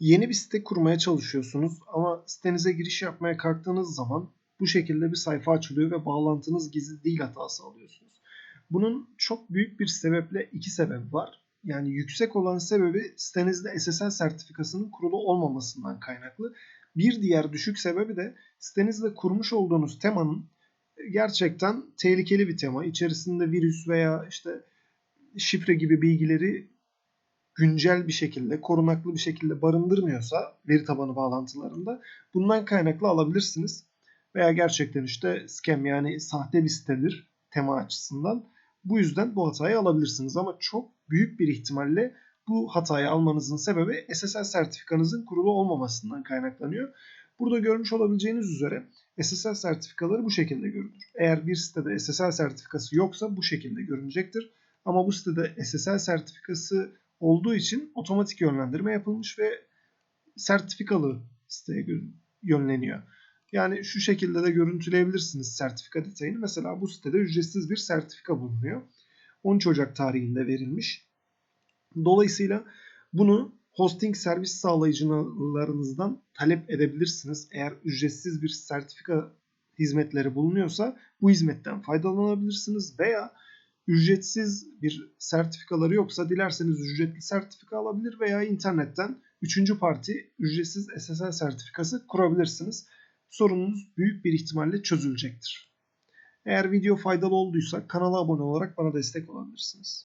Yeni bir site kurmaya çalışıyorsunuz ama sitenize giriş yapmaya kalktığınız zaman bu şekilde bir sayfa açılıyor ve bağlantınız gizli değil hatası alıyorsunuz. Bunun çok büyük bir sebeple iki sebebi var. Yani yüksek olan sebebi sitenizde SSL sertifikasının kurulu olmamasından kaynaklı. Bir diğer düşük sebebi de sitenizde kurmuş olduğunuz temanın gerçekten tehlikeli bir tema. İçerisinde virüs veya işte şifre gibi bilgileri güncel bir şekilde, korunaklı bir şekilde barındırmıyorsa veri tabanı bağlantılarında bundan kaynaklı alabilirsiniz. Veya gerçekten işte scam yani sahte bir sitedir tema açısından. Bu yüzden bu hatayı alabilirsiniz ama çok büyük bir ihtimalle bu hatayı almanızın sebebi SSL sertifikanızın kurulu olmamasından kaynaklanıyor. Burada görmüş olabileceğiniz üzere SSL sertifikaları bu şekilde görünür. Eğer bir sitede SSL sertifikası yoksa bu şekilde görünecektir. Ama bu sitede SSL sertifikası olduğu için otomatik yönlendirme yapılmış ve sertifikalı siteye yönleniyor. Yani şu şekilde de görüntüleyebilirsiniz sertifika detayını. Mesela bu sitede ücretsiz bir sertifika bulunuyor. 13 Ocak tarihinde verilmiş. Dolayısıyla bunu hosting servis sağlayıcılarınızdan talep edebilirsiniz. Eğer ücretsiz bir sertifika hizmetleri bulunuyorsa bu hizmetten faydalanabilirsiniz veya ücretsiz bir sertifikaları yoksa dilerseniz ücretli sertifika alabilir veya internetten üçüncü parti ücretsiz SSL sertifikası kurabilirsiniz. Sorununuz büyük bir ihtimalle çözülecektir. Eğer video faydalı olduysa kanala abone olarak bana destek olabilirsiniz.